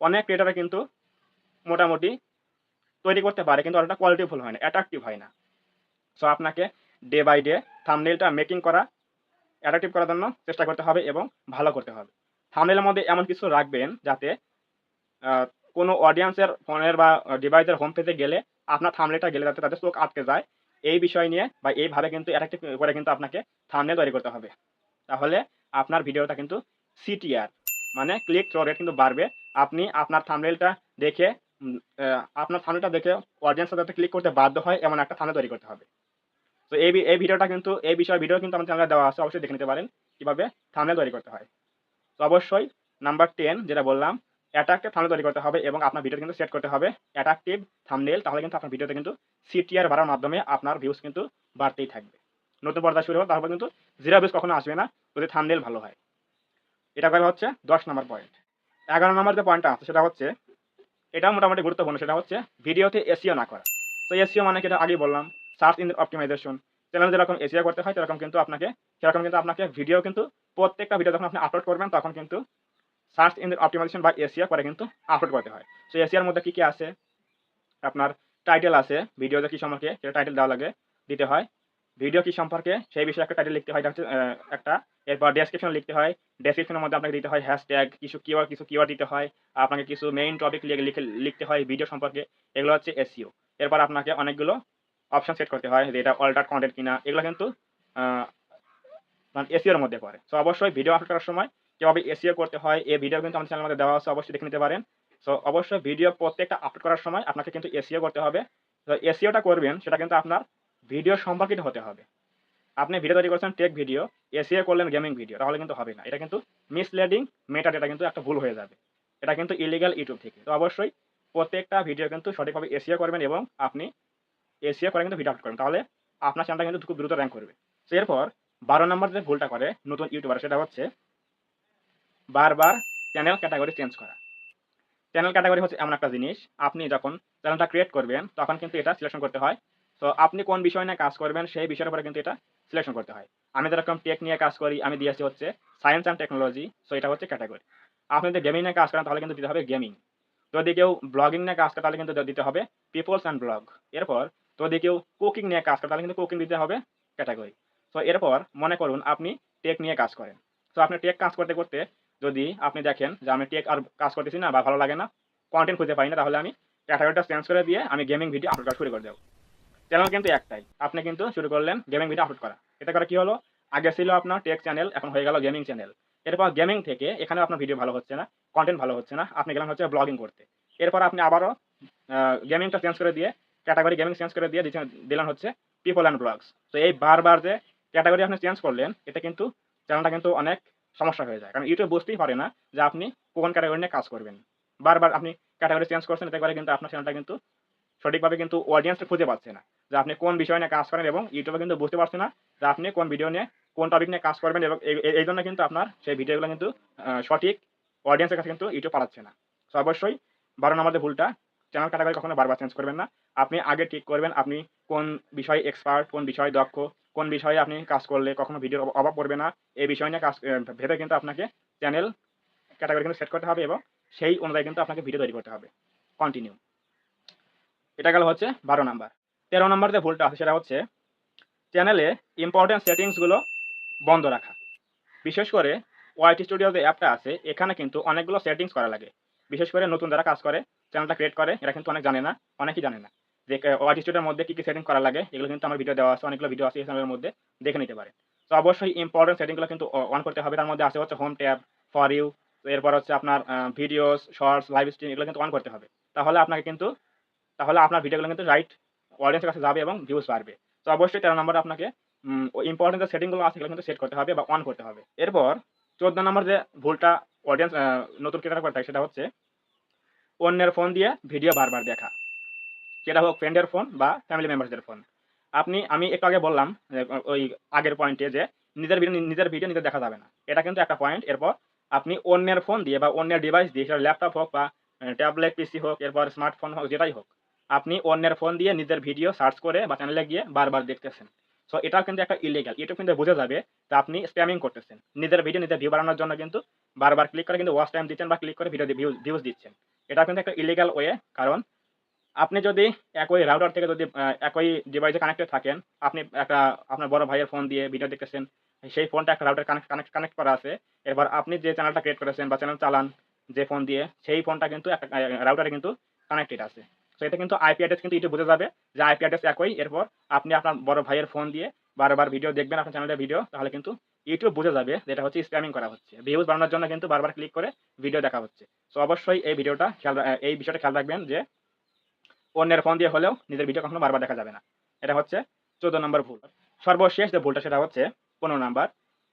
অনেক ক্রিয়েটাররা কিন্তু মোটামুটি তৈরি করতে পারে, কিন্তু অতটা কোয়ালিটি কোয়ালিটিফুল হয় না অ্যাট্রাকটিভ হয় না। সো আপনাকে ডে বাই ডে থামনেলটা মেকিং করা অ্যাট্রাকটিভ করার জন্য চেষ্টা করতে হবে এবং ভালো করতে হবে। থামনেলের মধ্যে এমন কিছু রাখবেন যাতে কোনো অডিয়েন্সের ফোনের বা ডিভাইসের হোম পেজে গেলে আপনার থামনেলটা গেলে যাতে তাদের চোখ আটকে যায়। এই বিষয় নিয়ে বা এইভাবে কিন্তু অ্যাট্রাকটিভ করে কিন্তু আপনাকে থামনেল তৈরি করতে হবে। তাহলে আপনার ভিডিওটা কিন্তু সিটিআর মানে ক্লিক থ্রো রেট কিন্তু বাড়বে। আপনি আপনার থামনেলটা দেখে আপনার থামনেলটা দেখে অডিয়েন্স যাতে ক্লিক করতে বাধ্য হয়, এমন একটা থামনেল তৈরি করতে হবে। তো এই এই ভিডিওটা কিন্তু, এই বিষয়ে ভিডিও কিন্তু আমার চ্যানেলে দেওয়া আছে, অবশ্যই দেখে নিতে পারেন, কীভাবে থামনেল তৈরি করতে হয়। তো অবশ্যই নাম্বার টেন যেটা বললাম অ্যাট্রাক্টিভ থামনেল তৈরি করতে হবে এবং আপনার ভিডিও কিন্তু সেট করতে হবে। অ্যাট্রাক্টিভ থামনেল তাহলে কিন্তু আপনার ভিডিওতে কিন্তু সিটিআর বাড়ার মাধ্যমে আপনার ভিউজ কিন্তু বাড়তেই থাকবে। নতুন পর্দা শুরু হবে তারপর কিন্তু জিরো ভিউজ কখনো আসবে না, যদি থামনেল ভালো হয়। এটা করে হচ্ছে দশ নম্বর পয়েন্ট এগারো নম্বর যে পয়েন্টটা আছে, সেটা হচ্ছে এটা মোটামুটি গুরুত্বপূর্ণ, সেটা হচ্ছে ভিডিওতে এসিও না করা। তো এসিও মানে যেটা আগেই বললাম সার্চ ইঞ্জিন অপটিমাইজেশন চ্যানেল যেরকম এসিও করতে হয়, সেরকম কিন্তু আপনাকে, সেরকম কিন্তু আপনাকে ভিডিও কিন্তু প্রত্যেকটা ভিডিও যখন আপনি আপলোড করবেন, তখন কিন্তু সার্চ ইঞ্জিন অপটিমাইজেশন বা এসিও করে কিন্তু আপলোড করতে হয়। তো এসিওর মধ্যে কী কী আছে? আপনার টাইটেল আছে ভিডিওতে কী সম্পর্কে, সেটা টাইটেল দেওয়া লাগে, দিতে হয়। ভিডিও কী সম্পর্কে, সেই বিষয়ে একটা টাইটেল লিখতে হয় হচ্ছে একটা, এরপর ডেসক্রিপশন লিখতে হয়। ডেসক্রিপশনের মধ্যে আপনাকে দিতে হয় হ্যাশট্যাগ কিছু কিওয়ার্ড কিছু কিওয়ার্ড দিতে হয়। আপনাকে কিছু মেইন টপিক লিখে লিখতে হয় ভিডিও সম্পর্কে। এগুলো হচ্ছে এসিও এরপর আপনাকে অনেকগুলো অপশন সেট করতে হয় যে এটা অল্টার কন্টেন্ট কিনা, এগুলো কিন্তু মানে এসিওর মধ্যে পড়ে। সো অবশ্যই ভিডিও আপলোড করার সময় কীভাবে এসিও করতে হয়, এই ভিডিও কিন্তু আমাদের চ্যানেলের মধ্যে দেওয়া আছে, অবশ্যই দেখে নিতে পারেন। সো অবশ্যই ভিডিও প্রত্যেকটা আপলোড করার সময় আপনাকে কিন্তু এসিও করতে হবে। তো এসিওটা করবেন, সেটা কিন্তু আপনার ভিডিও সম্পর্কিত হতে হবে। আপনি ভিডিও তৈরি করছেন টেক ভিডিও এসিও করলেন গেমিং ভিডিও তাহলে কিন্তু হবে না। এটা কিন্তু মিসলিডিং মেটা এটা কিন্তু একটা ভুল হয়ে যাবে। এটা কিন্তু ইলিগাল ইউটিউব থেকে। তো, অবশ্যই প্রত্যেকটা ভিডিও কিন্তু সঠিকভাবে এসিও করবেন এবং আপনি এসিও করে কিন্তু ভিডিও আপলোড করবেন তাহলে আপনার চ্যানেলটা কিন্তু খুব দ্রুত র্যাঙ্ক করবে। তো এরপর বারো নম্বর যে ভুলটা করে নতুন ইউটিউবার সেটা হচ্ছে বারবার চ্যানেল ক্যাটাগরি চেঞ্জ করা। চ্যানেল ক্যাটাগরি হচ্ছে এমন একটা জিনিস, আপনি যখন চ্যানেলটা ক্রিয়েট করবেন, তখন কিন্তু এটা সিলেকশন করতে হয়। তো আপনি কোন বিষয় নিয়ে কাজ করবেন, সেই বিষয়ের উপরে কিন্তু এটা সিলেকশন করতে হয়। আমি যেরকম টেক নিয়ে কাজ করি, আমি দিয়েছি হচ্ছে সায়েন্স অ্যান্ড টেকনোলজি সো এটা হচ্ছে ক্যাটাগরি আপনি যদি গেমিং নিয়ে কাজ করেন, তাহলে কিন্তু দিতে হবে গেমিং যদি কেউ ব্লগিং নিয়ে কাজ করে, তাহলে কিন্তু দিতে হবে পিপলস অ্যান্ড ব্লগ এরপর যদি কেউ কুকিং নিয়ে কাজ করে তাহলে কিন্তু কুকিং দিতে হবে ক্যাটাগরি তো এরপর মনে করুন আপনি টেক নিয়ে কাজ করেন। তো আপনি টেক কাজ করতে করতে যদি আপনি দেখেন যে আমি টেক আর কাজ করতেছি না বা ভালো লাগে না কন্টেন্ট খুঁজে পাই না, তাহলে আমি ক্যাটাগরিটা চেঞ্জ করে দিয়ে আমি গেমিং ভিডিও আপলোড করা শুরু করে দেবো। চ্যানেল কিন্তু একটাই। আপনি কিন্তু শুরু করলেন গেমিং ভিডিও আপলোড করা। এটা করে কি হলো? আগে ছিল আপনার টেক চ্যানেল এখন হয়ে গেল গেমিং চ্যানেল এরপর গেমিং থেকে এখানে আপনার ভিডিও ভালো হচ্ছে না কন্টেন্ট ভালো হচ্ছে না। আপনি গেলেন হচ্ছে ব্লগিং করতে। এরপর আপনি আবারও গেমিংটা চেঞ্জ করে দিয়ে ক্যাটাগরি গেমিং চেঞ্জ করে দিয়ে দিলেন হচ্ছে পিপল অ্যান্ড ব্লগস তো এই বারবার যে ক্যাটাগরি আপনি চেঞ্জ করলেন, এতে কিন্তু চ্যানেলটা কিন্তু অনেক সমস্যা হয়ে যায়। কারণ ইউটিউব বুঝতেই পারে না যে আপনি কোন ক্যাটাগরি নিয়ে কাজ করবেন। বারবার আপনি ক্যাটাগরি চেঞ্জ করছেন, এতে করে কিন্তু আপনার চ্যানেলটা কিন্তু সঠিকভাবে কিন্তু অডিয়েন্সটা খুঁজে পাচ্ছে না। যে আপনি কোন বিষয় নিয়ে কাজ করেন এবং ইউটিউবে কিন্তু বুঝতে পারছে না যে আপনি কোন ভিডিও নিয়ে, কোন টপিক নিয়ে কাজ করবেন এবং এই- জন্য কিন্তু আপনার সেই ভিডিওগুলো কিন্তু সঠিক অডিয়েন্সের কাছে কিন্তু ইউটিউব পাঠাচ্ছে না। তো অবশ্যই বারো নম্বর যে ভুলটা চ্যানেল ক্যাটাগরি কখনো বারবার চেঞ্জ করবেন না। আপনি আগে ঠিক করবেন, আপনি কোন বিষয়ে এক্সপার্ট কোন বিষয়ে দক্ষ, কোন বিষয়ে আপনি কাজ করলে কখনো ভিডিওর অভাব- পড়বে না। এই বিষয় নিয়ে কাজ ভেবে কিন্তু আপনাকে চ্যানেল ক্যাটাগরি কিন্তু সেট করতে হবে এবং সেই অনুযায়ী কিন্তু আপনাকে ভিডিও তৈরি করতে হবে। কন্টিনিউ এটা গেল হচ্ছে বারো নাম্বার। তেরো নাম্বার যে ভুলটা আছে সেটা হচ্ছে চ্যানেলে ইম্পর্টেন্ট সেটিংসগুলো বন্ধ রাখা। বিশেষ করে ওয়াইটি স্টুডিও যে অ্যাপটা আছে, এখানে কিন্তু অনেকগুলো সেটিংস করা লাগে। বিশেষ করে নতুন যারা কাজ করে চ্যানেলটা ক্রিয়েট করে, এরা কিন্তু অনেক জানে না, অনেকেই জানে না। যে স্টুডিওর মধ্যে কী কী সেটিং করা লাগে, এগুলো কিন্তু আমার ভিডিও দেওয়া আছে, অনেকগুলো ভিডিও আছে এই চ্যানেলের মধ্যে, দেখে নিতে পারে তো অবশ্যই ইম্পর্টেন্ট সেটিংগুলো কিন্তু অন করতে হবে। তার মধ্যে আছে হচ্ছে হোম ট্যাব ফর ইউ এরপর হচ্ছে আপনার ভিডিওস শর্টস লাইভ স্ট্রিম এগুলো কিন্তু অন করতে হবে। তাহলে আপনাকে কিন্তু, তাহলে আপনার ভিডিওগুলো কিন্তু রাইট অডিয়েন্সের কাছে যাবে এবং ভিউজ বাড়বে। তো অবশ্যই তেরো নম্বরে আপনাকে ইম্পর্টেন্ট যে সেটিংগুলো আছে কিন্তু সেট করতে হবে বা অন করতে হবে। এরপর চোদ্দ নম্বর যে ভুলটা অডিয়েন্স নতুন ক্রিয়েটার করে থাকে, সেটা হচ্ছে অন্যের ফোন দিয়ে ভিডিও বারবার দেখা। সেটা হোক ফ্রেন্ডের ফোন বা ফ্যামিলি মেম্বারসদের ফোন আপনি, আমি একটু আগে বললাম ওই আগের পয়েন্টে যে, নিজের ভিডিও নিজের ভিডিও নিজে দেখা যাবে না। এটা কিন্তু একটা পয়েন্ট এরপর আপনি অন্যের ফোন দিয়ে বা অন্যের ডিভাইস দিয়ে, সেটা ল্যাপটপ হোক বা ট্যাবলেট পিসি হোক, এরপর স্মার্টফোন হোক, যেটাই হোক, আপনি অন্যের ফোন দিয়ে নিজের ভিডিও সার্চ করে বা চ্যানেলে গিয়ে বারবার দেখতেছেন। সো এটাও কিন্তু একটা ইলিগাল ইউটিউব কিন্তু বুঝে যাবে যে আপনি স্প্যামিং করতেছেন। নিজের ভিডিও নিজের ভিউ বাড়ানোর জন্য কিন্তু বারবার ক্লিক করে কিন্তু ওয়াচ টাইম দিচ্ছেন বা ক্লিক করে ভিডিও ভিউজ দিচ্ছেন। এটা কিন্তু একটা ইলিগাল ওয়ে কারণ আপনি যদি একই রাউটার থেকে যদি একই ডিভাইসে কানেক্টেড থাকেন, আপনি একটা, আপনার বড় ভাইয়ের ফোন দিয়ে ভিডিও দেখতেছেন, সেই ফোনটা একটা রাউটার কানেক্ট কানেক্ট কানেক্ট করা আছে। এবার আপনি যে চ্যানেলটা ক্রিয়েট করেছেন বা চ্যানেল চালান যে ফোন দিয়ে, সেই ফোনটা কিন্তু একটা রাউটারে কিন্তু কানেক্টেড আছে। তো এটা কিন্তু আইপি অ্যাড্রেস কিন্তু ইউটিউব বুঝে যাবে যে আইপি অ্যাড্রেস একই। এরপর আপনি আপনার বড় ভাইয়ের ফোন দিয়ে বারবার ভিডিও দেখবেন আপনার চ্যানেলের ভিডিও তাহলে কিন্তু ইউটিউব বুঝে যাবে যে এটা হচ্ছে স্প্যামিং করা হচ্ছে। ভিউজ বাড়ানোর জন্য কিন্তু বারবার ক্লিক করে ভিডিও দেখা হচ্ছে। তো অবশ্যই এই ভিডিওটা খেয়াল এই বিষয়টা খেয়াল রাখবেন যে অন্যের ফোন দিয়ে হলেও নিজের ভিডিও কখনো বারবার দেখা যাবে না। এটা হচ্ছে চোদ্দ নম্বর ভুল। সর্বশেষ যে ভুলটা, সেটা হচ্ছে পনেরো নাম্বার।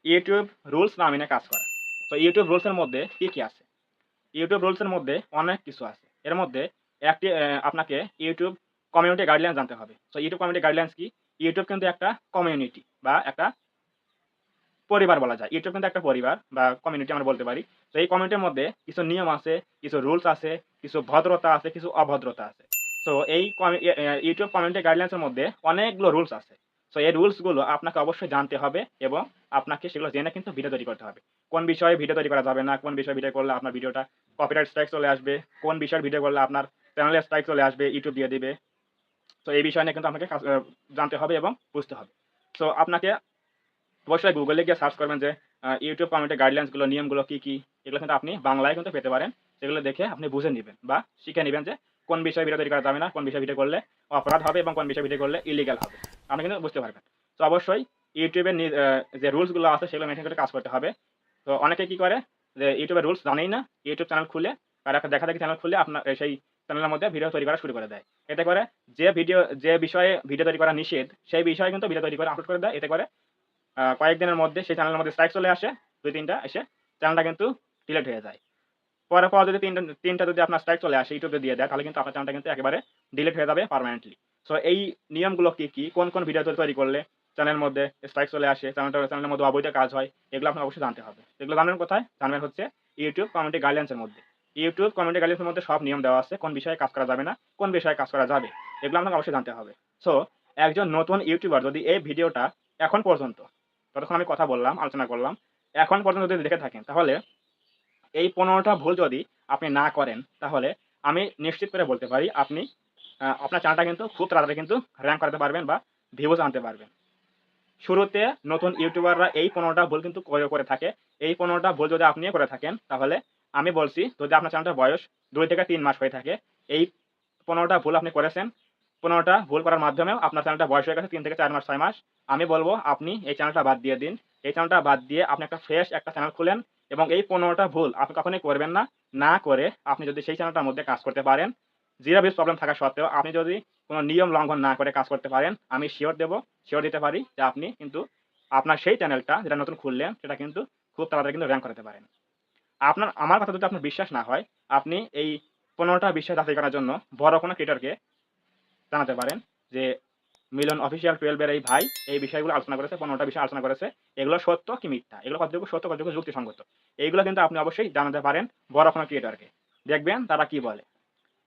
ইউটিউব রুলস না মেনে কাজ করা। তো ইউটিউব রুলসের মধ্যে কি কি আছে? ইউটিউব রুলসের মধ্যে অনেক কিছু আছে। এর মধ্যে একটি আপনাকে ইউটিউব কমিউনিটি গাইডলাইন জানতে হবে। তো ইউটিউব কমিউনিটি গাইডলাইন্স কি? ইউটিউব কিন্তু একটা কমিউনিটি বা একটা পরিবার বলা যায়। ইউটিউব কিন্তু একটা পরিবার বা কমিউনিটি আমরা বলতে পারি। তো এই কমিউনিটির মধ্যে কিছু নিয়ম আছে, কিছু রুলস আছে, কিছু ভদ্রতা আছে, কিছু অভদ্রতা আছে। তো এই ইউটিউব কমিউনিটি গাইডলাইন্সের মধ্যে অনেকগুলো রুলস আছে। তো এই রুলসগুলো আপনাকে অবশ্যই জানতে হবে এবং আপনাকে সেগুলো জেনে কিন্তু ভিডিও তৈরি করতে হবে। কোন বিষয়ে ভিডিও তৈরি করা যাবে না, কোন বিষয়ে ভিডিও করলে আপনার ভিডিওটা কপিরাইট স্ট্রাইক চলে আসবে, কোন বিষয়ের ভিডিও করলে আপনার চ্যানেলে স্ট্রাইক চলে আসবে ইউটিউব দিয়ে দিবে। তো এই বিষয় নিয়ে কিন্তু আপনাকে জানতে হবে এবং বুঝতে হবে। সো আপনাকে অবশ্যই গুগলে গিয়ে সার্চ করবেন যে ইউটিউব কমিউনিটি গাইডলাইন্সগুলো নিয়মগুলো কী কী? এগুলো কিন্তু আপনি বাংলায় কিন্তু পেতে পারেন। সেগুলো দেখে আপনি বুঝে নেবেন বা শিখে নেবেন যে, কোন বিষয়ে ভিডিও তৈরি করা যাবে না, কোন বিষয়ে ভিডিও করলে অপরাধ হবে এবং কোন বিষয়ে ভিডিও করলে ইলিগাল হবে। আপনি কিন্তু বুঝতে পারবেন। তো অবশ্যই ইউটিউবের যে রুলসগুলো আছে, সেগুলো মেনটেন করে কাজ করতে হবে। তো অনেকে কি করে যে ইউটিউবের রুলস জানেই না। ইউটিউব চ্যানেল খুলে, আর একটা দেখা দেখি চ্যানেল খুলে, আপনার সেই চ্যানেলের মধ্যে ভিডিও তৈরি করা শুরু করে দেয়। এতে করে যে ভিডিও যে বিষয়ে ভিডিও তৈরি করা নিষেধ, সেই বিষয়ে কিন্তু ভিডিও তৈরি করে আপলোড করে দেয়। এতে করে কয়েকদিনের মধ্যে সেই চ্যানেলের মধ্যে স্ট্রাইক চলে আসে, দুই তিনটা এসে চ্যানেলটা কিন্তু ডিলেট হয়ে যায়। পরে, পর যদি তিনটা তিনটা যদি আপনার স্ট্রাইক চলে আসে ইউটিউবে দিয়ে দেয়, তাহলে কিন্তু আপনার চ্যানেলটা কিন্তু একেবারে ডিলিট হয়ে যাবে পারমানেন্টলি সো এই নিয়মগুলো কি কি, কোন কোন ভিডিও তৈরি করলে চ্যানেলের মধ্যে স্ট্রাইক চলে আসে চ্যানেলটা চ্যানেলের মধ্যে অবৈধ কাজ হয়, এগুলো আপনার অবশ্যই জানতে হবে। এগুলো জানবেন কোথায় জানবেন হচ্ছে ইউটিউব কমিউনিটি গাইডলাইন্সের মধ্যে। ইউটিউব কমিউনিটি গাইডলাইন্সের মধ্যে সব নিয়ম দেওয়া আছে, কোন বিষয়ে কাজ করা যাবে না, কোন বিষয়ে কাজ করা যাবে, এগুলো আপনাকে অবশ্যই জানতে হবে। সো একজন নতুন ইউটিউবার যদি এই ভিডিওটা এখন পর্যন্ত, ততক্ষণ আমি কথা বললাম, আলোচনা করলাম, এখন পর্যন্ত যদি দেখে থাকেন, তাহলে এই পনেরোটা ভুল যদি আপনি না করেন, তাহলে আমি নিশ্চিত করে বলতে পারি আপনি আপনার চ্যানেলটা কিন্তু খুব তাড়াতাড়ি কিন্তু র্যাঙ্ক করাতে পারবেন বা ভিউজ আনতে পারবেন। শুরুতে নতুন ইউটিউবাররা এই পনেরোটা ভুল কিন্তু করে থাকে। এই পনেরোটা ভুল যদি আপনিও করে থাকেন, তাহলে আমি বলছি যদি আপনার চ্যানেলটার বয়স দুই থেকে তিন মাস হয়ে থাকে, এই পনেরোটা ভুল আপনি করেছেন। পনেরোটা ভুল করার মাধ্যমেও আপনার চ্যানেলটা বয়স হয়ে গেছে তিন থেকে চার মাস, ছয় মাস। আমি বলব, আপনি এই চ্যানেলটা বাদ দিয়ে দিন। এই চ্যানেলটা বাদ দিয়ে আপনি একটা ফ্রেশ একটা চ্যানেল খুলেন এবং এই পনেরোটা ভুল আপনি কখনোই করবেন না। না করে আপনি যদি সেই চ্যানেলটার মধ্যে কাজ করতে পারেন জিরো বিস প্রবলেম থাকা সত্ত্বেও আপনি যদি কোনো নিয়ম লঙ্ঘন না করে কাজ করতে পারেন, আমি শিওর দেবো শিওর দিতে পারি যে আপনি কিন্তু আপনার সেই চ্যানেলটা যেটা নতুন খুললেন, সেটা কিন্তু খুব তাড়াতাড়ি কিন্তু র্যাঙ্ক করাতে পারেন। আপনার, আমার কথা যদি আপনার বিশ্বাস না হয়, আপনি এই পনেরোটা বিষয় যাচাই করার জন্য বড় কোনো ক্রিয়েটরকে জানাতে পারেন যে, মিলন অফিসিয়াল টুয়েলভের এই ভাই এই বিষয়গুলো আলোচনা করেছে, পনেরোটা বিষয় আলোচনা করেছে। এগুলো সত্য কি মিথ্যা? এগুলো কতটুকু সত্য, কতটুকু যুক্তিসঙ্গত? এইগুলো কিন্তু আপনি অবশ্যই জানাতে পারেন বড় কোনো ক্রিয়েটরকে। দেখবেন তারা কি বলে।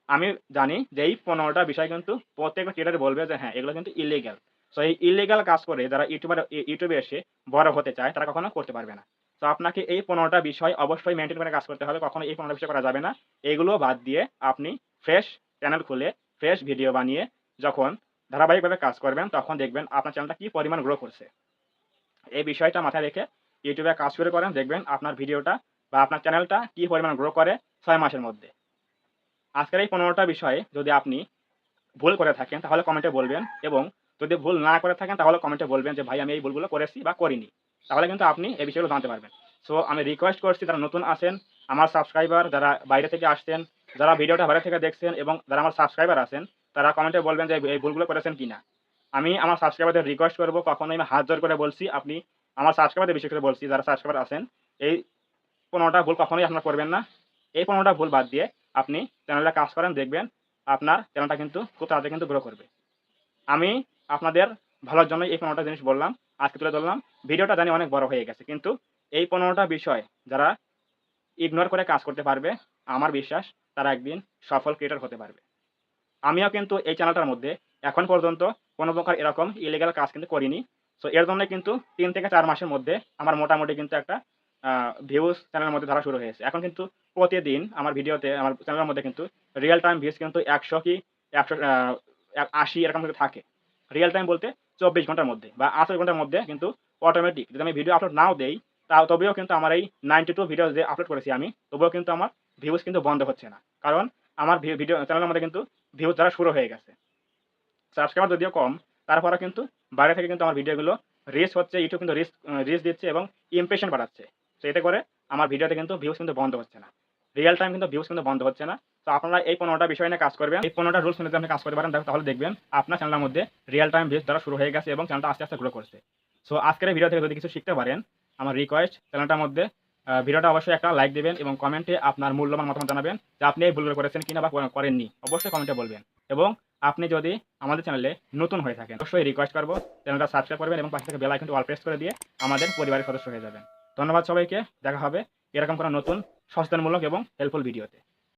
আমি জানি যে এই পনেরোটা বিষয় কিন্তু প্রত্যেকটা ক্রিয়েটার বলবে যে হ্যাঁ এগুলো কিন্তু ইলিগাল সো এই ইলিগাল কাজ করে যারা ইউটিউবার, ইউটিউবে এসে বড় হতে চায়, তারা কখনো করতে পারবে না। তো আপনাকে এই পনেরোটা বিষয় অবশ্যই মেনটেন করে কাজ করতে হবে, কখনো এই পনেরোটা বিষয় করা যাবে না। এগুলো বাদ দিয়ে আপনি ফ্রেশ চ্যানেল খুলে ফ্রেশ ভিডিও বানিয়ে যখন ধারাবাহিকভাবে কাজ করবেন, তখন দেখবেন আপনার চ্যানেলটা কি পরিমাণ গ্রো করছে। এই বিষয়টা মাথায় রেখে ইউটিউবে কাজ শুরু করেন, দেখবেন আপনার ভিডিওটা বা আপনার চ্যানেলটা কি পরিমাণ গ্রো করে ছয় মাসের মধ্যে। আজকের এই পনেরোটা বিষয়ে যদি আপনি ভুল করে থাকেন, তাহলে কমেন্টে বলবেন এবং যদি ভুল না করে থাকেন, তাহলে কমেন্টে বলবেন যে, ভাই, আমি এই ভুলগুলো করেছি বা করিনি। তাহলে কিন্তু আপনি এই বিষয়গুলো জানতে পারবেন। সো আমি রিকোয়েস্ট করছি যারা নতুন আসেন আমার সাবস্ক্রাইবার যারা বাইরে থেকে আসছেন, যারা ভিডিওটা বাইরে থেকে দেখছেন এবং যারা আমার সাবস্ক্রাইবার আছেন, তারা কমেন্টে বলবেন যে এই ভুলগুলো করেছেন কিনা। আমি আমার সাবস্ক্রাইবারদের রিকোয়েস্ট করব, কখনোই আমি হাত জোর করে বলছি, আপনি আমার সাবস্ক্রাইবারদের বিশেষ করে বলছি, যারা সাবস্ক্রাইবার আছেন, এই পনেরোটা ভুল কখনোই আপনারা করবেন না। এই পনেরোটা ভুল বাদ দিয়ে আপনি চ্যানেলটা কাজ করেন, দেখবেন আপনার চ্যানেলটা কিন্তু খুব তাড়াতাড়ি কিন্তু গ্রো করবে। আমি আপনাদের ভালোর জন্য এই পনেরোটা জিনিস বললাম। আজকে তুলে ধরলাম। ভিডিওটা জানি অনেক বড় হয়ে গেছে, কিন্তু এই পনেরোটা বিষয় যারা ইগনোর করে কাজ করতে পারবে, আমার বিশ্বাস তারা একদিন সফল ক্রিয়েটর হতে পারবে। আমিও কিন্তু এই চ্যানেলটার মধ্যে এখন পর্যন্ত কোনো প্রকার এরকম ইলিগাল কাজ কিন্তু করিনি। সো এর জন্য কিন্তু তিন থেকে চার মাসের মধ্যে আমার মোটামুটি কিন্তু একটা ভিউজ চ্যানেলের মধ্যে ধরা শুরু হয়েছে। এখন কিন্তু প্রতিদিন আমার ভিডিওতে, আমার চ্যানেলের মধ্যে কিন্তু রিয়েল টাইম ভিউজ কিন্তু একশো কি, একশো আশি এরকম থাকে। রিয়েল টাইম বলতে চব্বিশ ঘণ্টার মধ্যে বা আঠারো ঘণ্টার মধ্যে কিন্তু অটোমেটিক যদি আমি ভিডিও আপলোড নাও দেই তাও তবেও কিন্তু আমার এই নাইনটি টু ভিডিও যে আপলোড করেছি আমি, তবুও কিন্তু আমার ভিউজ কিন্তু বন্ধ হচ্ছে না। কারণ আমার ভিডিও চ্যানেলের মধ্যে কিন্তু ভিউজ দ্বারা শুরু হয়ে গেছে। সাবস্ক্রাইবার যদিও কম তারপরে কিন্তু বাইরে থেকে কিন্তু আমার ভিডিওগুলো রিচ হচ্ছে ইউটিউব কিন্তু রিচ রিচ দিচ্ছে এবং ইমপ্রেশন বাড়াচ্ছে। তো এতে করে আমার ভিডিওতে কিন্তু ভিউজ কিন্তু বন্ধ হচ্ছে না। রিয়েল টাইম কিন্তু ভিউজ কিন্তু বন্ধ হচ্ছে না। তো আপনারা এই পনেরোটা বিষয় নিয়ে কাজ করবেন। এই পনেরোটা রুলস আপনি কাজ করতে পারেন। তাহলে দেখবেন আপনার চ্যানেলের মধ্যে রিয়েল টাইম ভিউজ দ্বারা শুরু হয়ে গেছে এবং চ্যানেলটা আস্তে আস্তে গ্রো করছে। সো আজকের ভিডিও থেকে যদি কিছু শিখতে পারেন, আমার রিকোয়েস্ট চ্যানেলটার মধ্যে ভিডিওটা অবশ্যই একটা লাইক দেবেন এবং কমেন্টে আপনার মূল্যবান মতামত জানাবেন যে আপনি এই ভুলগুলো করেছেন কিনা বা করেননি। অবশ্যই কমেন্টে বলবেন। এবং আপনি যদি আমাদের চ্যানেলে নতুন হয়ে থাকেন, অবশ্যই রিকোয়েস্ট করব। চ্যানেলটা সাবস্ক্রাইব করবেন এবং পাশে থেকে বেল আইকনটি অল প্রেস করে দিয়ে আমাদের পরিবারের সদস্য হয়ে যাবেন। ধন্যবাদ সবাইকে। দেখা হবে এরকম কোনো নতুন সচেতনমূলক এবং হেল্পফুল ভিডিওতে